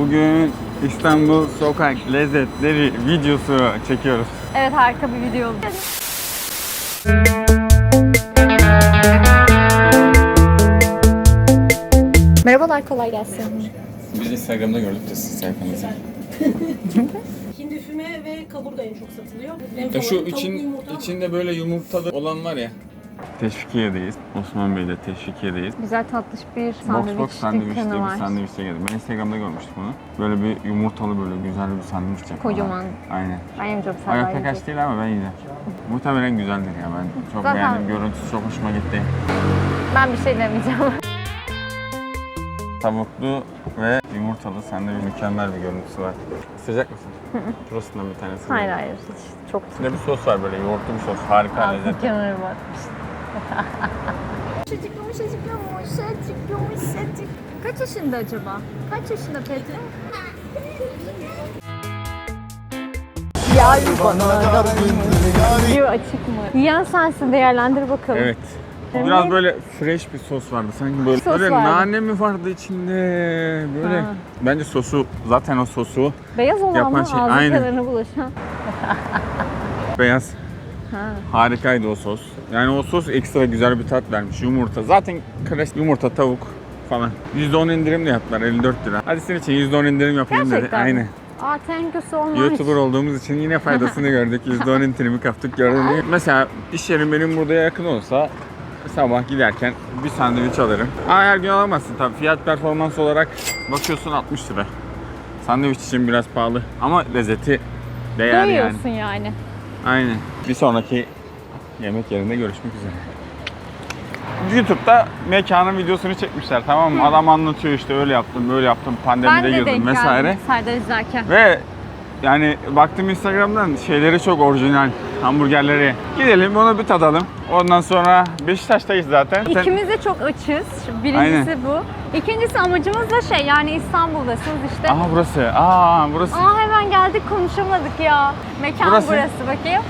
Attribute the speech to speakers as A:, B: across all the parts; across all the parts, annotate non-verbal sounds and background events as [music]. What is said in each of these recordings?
A: Bugün İstanbul sokak lezzetleri videosu çekiyoruz.
B: Evet harika bir video oldu. Merhabalar kolay gelsin.
A: Biz Instagram'da gördük de siz sayfanızı. [laughs]
C: Hindi füme ve kaburga en çok satılıyor. En
A: Ya
C: favori
A: şu için
C: yumurta.
A: içinde böyle yumurtalı olan var ya. Teşvikiye'deyiz. Osman Bey'de Teşvikiye'deyiz.
B: Güzel tatlış bir
A: Box
B: sandviç
A: Box sandviç diye
B: dükkanı
A: bir
B: var.
A: sandviçe geldim. Ben Instagram'da görmüştüm bunu. Böyle bir yumurtalı böyle güzel bir sandviç yapıyorlar.
B: Kocaman.
A: Aynen.
B: Ben yemeyeceğim sen
A: Ayak
B: daha
A: kaç
B: yiyeceksin.
A: değil ama ben yiyeceğim. Muhtemelen güzeldir ya ben çok
B: Zaten-
A: beğendim. Görüntüsü çok hoşuma gitti.
B: Ben bir şey demeyeceğim.
A: Tavuklu ve yumurtalı sende bir mükemmel bir görüntüsü var. Sıcak mısın? [laughs] Şurasından bir tanesi.
B: hayır hayır hiç çok
A: İçinde bir sos var böyle yoğurtlu bir sos. Harika lezzet.
B: kenarı var.
D: Yumuşacık yumuşacık yumuşacık yumuşacık. Kaç yaşında acaba? Kaç yaşında Petri?
B: Yiyor açık mı? Yiyen sensin değerlendir bakalım.
A: Evet. Biraz böyle fresh bir sos vardı. Sanki böyle,
B: Sos
A: böyle
B: vardı.
A: nane mi vardı içinde? Böyle.
B: Ha.
A: Bence sosu zaten o sosu
B: Beyaz olan
A: Yapan
B: mı?
A: şey,
B: Ağzı
A: aynen.
B: kenarına bulaşan.
A: beyaz.
B: Ha.
A: Harikaydı o sos. Yani o sos ekstra güzel bir tat vermiş. Yumurta. Zaten klasik yumurta, tavuk falan. %10 indirim de yaptılar 54 lira. Hadi senin için %10 indirim yapayım dedi.
B: Gerçekten mi?
A: Aynen.
B: Aa thank you so much.
A: YouTuber olduğumuz için yine faydasını [laughs] gördük. %10 indirimi kaptık gördün mü? Mesela iş yerim benim burada yakın olsa sabah giderken bir sandviç alırım. Aa, her gün alamazsın tabii. Fiyat performans olarak bakıyorsun 60 lira. Sandviç için biraz pahalı ama lezzeti değer yani.
B: Doyuyorsun yani.
A: Aynen. Bir sonraki yemek yerinde görüşmek üzere. YouTube'da mekanın videosunu çekmişler tamam mı? Adam anlatıyor işte öyle yaptım, böyle yaptım,
B: Ben
A: pandemide
B: de
A: girdim
B: denk
A: vesaire.
B: geldim Serdar izlerken.
A: Ve yani baktım Instagram'dan şeyleri çok orijinal hamburgerleri. Gidelim onu bir tadalım. Ondan sonra Beşiktaş'tayız zaten.
B: İkimiz de çok açız. Birincisi
A: Aynen.
B: bu. İkincisi amacımız da şey yani İstanbul'dasınız işte.
A: Aha burası. Aa burası.
B: Aa hemen geldik konuşamadık ya. Mekan
A: Burası.
B: burası, bakayım.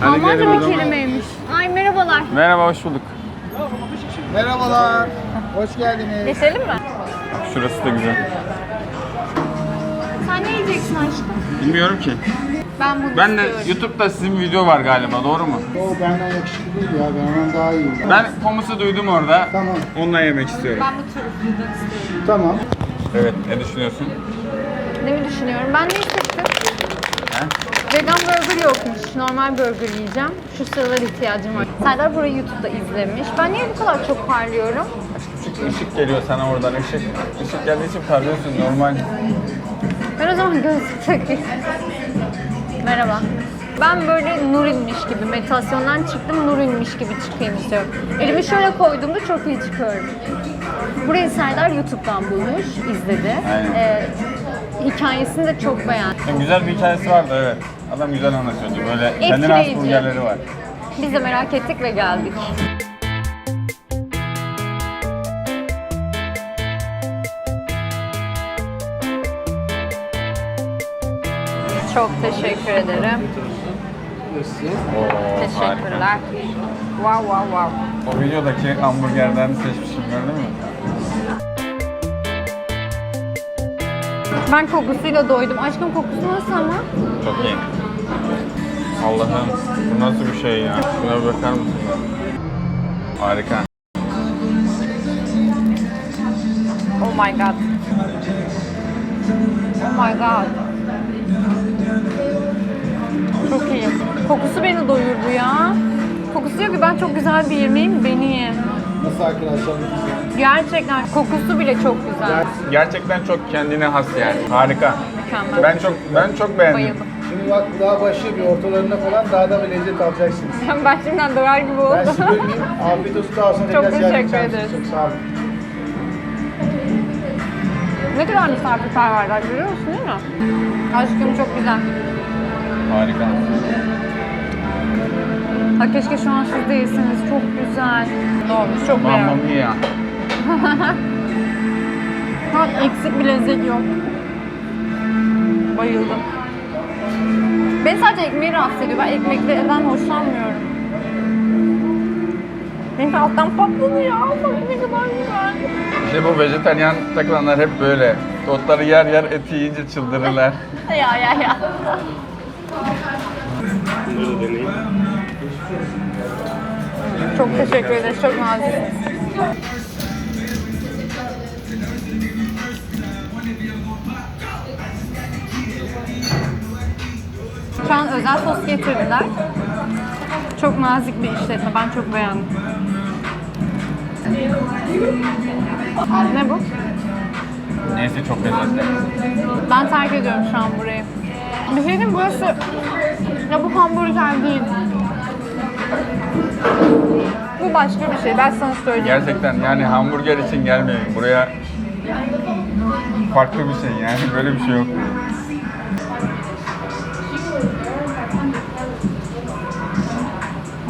A: Hadi
B: Almanca bir kelimeymiş. Ay merhabalar.
A: Merhaba hoş bulduk.
E: Merhabalar, hoş geldiniz.
B: Geçelim mi?
A: Şurası da güzel.
B: Sen ne yiyeceksin aşkım?
A: Bilmiyorum ki.
B: Ben bunu
A: Ben de
B: istiyorum.
A: YouTube'da sizin video var galiba doğru mu?
E: O benden yakışıklı değil ya, ben ondan daha iyiyim.
A: Ben pomusu duydum orada.
E: Tamam,
A: Onunla yemek istiyorum.
B: Ben bu trüflüden istiyorum.
E: tamam.
A: Evet ne düşünüyorsun?
B: Ne mi düşünüyorum? Ben ne istedim?
A: He?
B: Vegan burger yokmuş. Normal burger yiyeceğim. Şu sıralar ihtiyacım var. Serdar burayı YouTube'da izlemiş. Ben niye bu kadar çok parlıyorum?
A: Işık, ışık geliyor sana oradan ışık. Işık geldiği için parlıyorsun normal.
B: Ben o zaman gözlük takayım. Merhaba. Ben böyle nur inmiş gibi, meditasyondan çıktım nur inmiş gibi çıkayım istiyorum. Elimi şöyle koyduğumda çok iyi çıkıyorum. Burayı Serdar YouTube'dan bulmuş, izledi.
A: Aynen.
B: Ee, hikayesini de çok beğendi.
A: Ya güzel bir hikayesi vardı evet. Adam güzel anlatıyordu. Böyle kendine has
B: Etkileyici.
A: burgerleri var.
B: Biz de merak ettik ve geldik. Çok teşekkür ederim.
A: Oo,
B: Teşekkürler. Wow wow wow.
A: O videodaki hamburgerden seçmişim gördün mü?
B: Ben kokusuyla doydum. Aşkım kokusu nasıl ama?
A: Çok iyi. Allah'ım bu nasıl bir şey ya? Şuna bir bakar mısın? Harika.
B: Oh my god. Oh my god. Kokusu beni doyurdu ya. Kokusu diyor ki ben çok güzel bir yemeğim beni ye.
E: Nasıl arkadaşlar?
B: Gerçekten kokusu bile çok güzel.
A: Gerçekten çok kendine has yani. Harika.
B: Mükemmel.
A: Ben çok ben çok beğendim.
B: Bayıldım.
E: Şimdi bak daha başı bir ortalarında falan daha da bir lezzet alacaksınız. [laughs]
B: Ben şimdiden doyar gibi
E: Ben
B: oldum.
E: size bölmeyeyim, afiyet olsun daha sonra
B: Çok
E: tekrar ziyaret
B: teşekkür
E: edeceğim.
B: ederiz.
E: Çok sağ olun.
B: ne kadar misafirperverler görüyor musun değil mi? Aşkım çok güzel.
A: Harika.
B: Ha keşke şu an siz de yeseniz. Çok güzel. Olmuş. Çok
A: Mamma
B: beğendim.
A: mia. [laughs]
B: Ha, eksik bir lezzet yok. Bayıldım. Beni sadece ekmeği rahatsız ediyor. Ben ekmeklerden hoşlanmıyorum. Benimki alttan patladı ya. Bak ne kadar güzel.
A: İşte bu vejetaryen takılanlar hep böyle. Otları yer yer eti yiyince çıldırırlar. [laughs]
B: Ya ya ya. Çok teşekkür ederiz. Çok naziksiniz. Şu an özel sos getirdiler. Çok nazik bir işletme. Ben çok beğendim. Ne bu?
A: Neyse çok lezzetli.
B: Ben terk ediyorum şu an burayı. Bir şey diyeyim burası ya bu hamburger değil. Bu başka bir şey. Ben sana söyleyeyim.
A: Gerçekten yani hamburger için gelmeyin. Buraya farklı bir şey yani [laughs] böyle bir şey yok.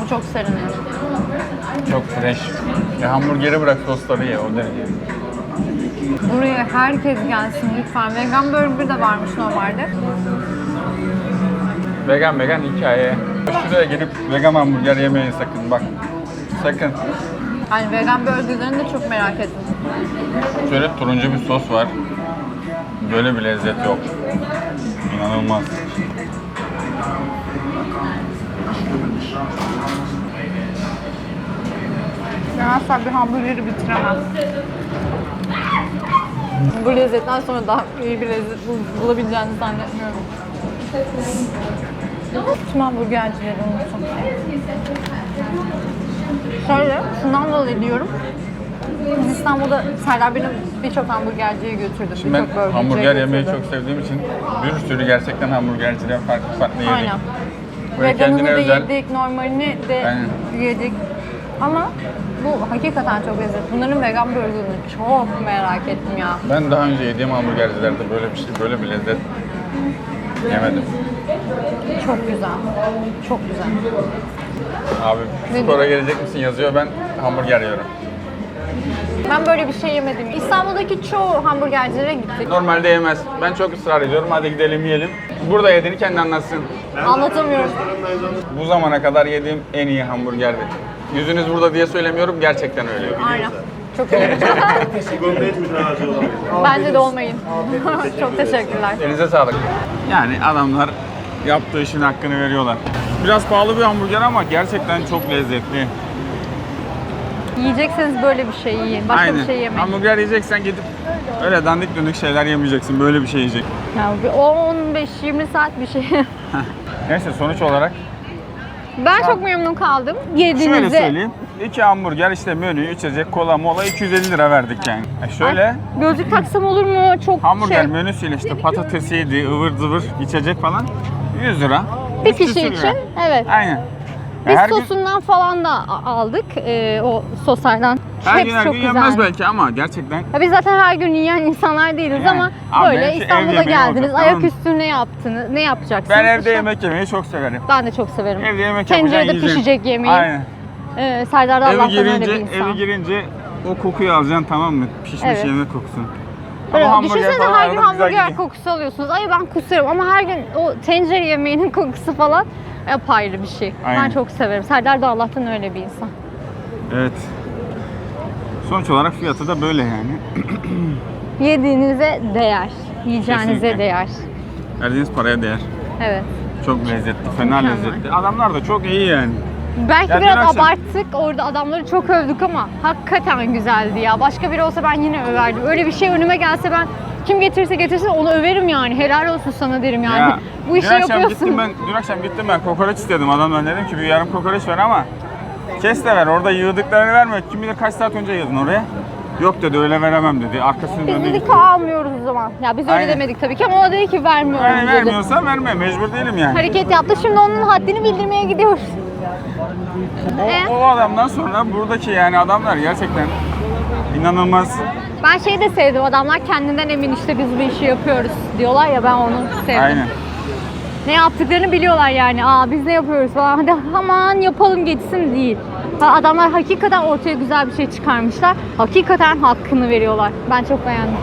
B: Bu çok serin.
A: Çok fresh. Ya hamburgeri bırak sosları ye o derece.
B: Buraya herkes gelsin lütfen. Vegan burger de varmış normalde.
A: Vegan vegan hikaye. Şuraya gelip vegan hamburger yemeyin sakın bak. Sakın.
B: Yani vegan burgerlerini de çok merak ettim.
A: Şöyle turuncu bir sos var. Böyle bir lezzet yok. İnanılmaz.
B: Ben asla bir hamburgeri bitiremem. Bu lezzetten sonra daha iyi bir lezzet bul- bulabileceğini zannetmiyorum. Tüm hamburgercileri unuttum. Şöyle, şundan dolayı diyorum. Biz İstanbul'da Serdar beni birçok hamburgerciye götürdü.
A: Şimdi ben
B: birçok
A: hamburger yemeyi
B: götürdü.
A: çok sevdiğim için bir sürü gerçekten hamburgerciden farklı farklı yedik.
B: Aynen.
A: Böyle
B: Veganını
A: kendine
B: da
A: özel.
B: yedik, normalini de
A: Aynen.
B: yedik. Ama bu hakikaten çok lezzetli. Bunların vegan burgerini çok merak ettim ya.
A: Ben daha önce yediğim hamburgercilerde böyle bir şey, böyle bir lezzet yemedim.
B: Çok güzel. Çok güzel.
A: Abi
B: Ne
A: spora gelecek misin yazıyor ben hamburger yiyorum.
B: Ben böyle bir şey yemedim. İstanbul'daki çoğu hamburgercilere gittik.
A: Normalde yemez. Ben çok ısrar ediyorum. Hadi gidelim yiyelim. Burada yediğini kendi anlatsın.
B: Anlatamıyorum.
A: Bu zamana kadar yediğim en iyi hamburgerdi. Yüzünüz burada diye söylemiyorum. Gerçekten öyle.
B: Aynen. Çok iyi. Bence de olmayın. [laughs] çok teşekkürler.
A: Elinize sağlık. Yani adamlar yaptığı işin hakkını veriyorlar. Biraz pahalı bir hamburger ama gerçekten çok lezzetli.
B: Yiyecekseniz böyle bir şey yiyin. Başka bir şey yemeyin.
A: Hamburger yiyeceksen gidip öyle dandik dönük şeyler yemeyeceksin. Böyle bir şey yiyecek.
B: Yani bir 15-20 saat bir şey. [laughs]
A: Neyse sonuç olarak
B: ben çok memnun kaldım.
A: şöyle
B: Yediğinizde
A: söyleyeyim. İki hamburger işte menü, içecek, kola, mola 250 lira verdik yani. E şöyle
B: gözlük taksam olur mu? Çok
A: hamburger
B: şey.
A: menüsüyle işte patatesiydi, ıvır zıvır içecek falan 100 lira.
B: Bir
A: 3
B: kişi
A: küsür
B: için
A: lira.
B: evet.
A: Aynen.
B: Biz
A: her gün,
B: sosundan falan da aldık. Ee, o soslardan.
A: her
B: Hepsi
A: gün her
B: çok
A: gün yenmez belki ama gerçekten
B: Ya biz zaten her gün yiyen insanlar değiliz
A: Yani.
B: ama
A: Abi
B: böyle
A: benimki ev
B: İstanbul'a
A: yemeği
B: geldiniz.
A: olacak, tamam mı?
B: Ayaküstü ne yaptınız? Ne yapacaksınız?
A: ben evde
B: İşte
A: yemek yemeyi çok severim.
B: Ben de çok severim.
A: Evde yemek
B: Tencerede
A: yapacaksın, yiyeceksin.
B: pişecek yemeği.
A: Aynen.
B: Ee, Serdar da
A: Eve
B: Allah'tan öyle
A: girince,
B: bir insan.
A: eve girince o kokuyu alacaksın tamam mı? Pişmiş
B: Evet.
A: yemek kokusunu. Ama hamburger
B: düşünsenize
A: falan
B: her gün
A: arada güzel
B: hamburger
A: gidiyor.
B: kokusu alıyorsunuz. Ay ben kusarım ama her gün o tencere yemeğinin [laughs] kokusu falan apayrı bir şey. Ben
A: Aynen.
B: çok severim. Serdar da Allah'tan öyle bir insan.
A: Evet. Sonuç olarak fiyatı da böyle yani. [clears throat]
B: Yediğinize değer. Yiyeceğinize
A: Kesinlikle.
B: değer.
A: Verdiğiniz paraya değer.
B: Evet.
A: Çok lezzetli, fena
B: Mükemmel.
A: lezzetli. Adamlar da çok iyi yani.
B: Belki
A: Ya dün
B: biraz
A: akşam-
B: abarttık. Orada adamları çok övdük ama hakikaten güzeldi ya. Başka biri olsa ben yine överdim. Öyle bir şey önüme gelse ben kim getirirse getirsin onu överim yani. Helal olsun sana derim yani.
A: Ya, [laughs]
B: Bu işi
A: dün akşam
B: yapıyorsun.
A: Gittim ben, dün akşam gittim ben kokoreç istedim adamdan dedim ki bir yarım kokoreç ver ama kes de ver orada yığdıklarını verme. Kim bilir kaç saat önce yığdın oraya. Yok dedi öyle veremem dedi. Arkasını
B: Biz
A: döndü
B: dedik
A: gitti.
B: ki almıyoruz o zaman. Ya biz öyle
A: Aynen.
B: demedik tabii ki ama o dedi ki vermiyorum
A: Yani
B: dedi.
A: vermiyorsa verme mecbur değilim yani.
B: Hareket yaptı. Şimdi onun haddini bildirmeye gidiyoruz. E?
A: O, o adamdan sonra buradaki yani adamlar gerçekten inanılmaz.
B: Ben şeyi de sevdim. Adamlar kendinden emin işte biz bu işi yapıyoruz diyorlar ya ben onu sevdim.
A: Aynen.
B: Ne yaptıklarını biliyorlar yani. Aa biz ne yapıyoruz falan. Hadi aman yapalım geçsin değil. Ha, Adamlar hakikaten ortaya güzel bir şey çıkarmışlar. Hakikaten hakkını veriyorlar. Ben çok beğendim.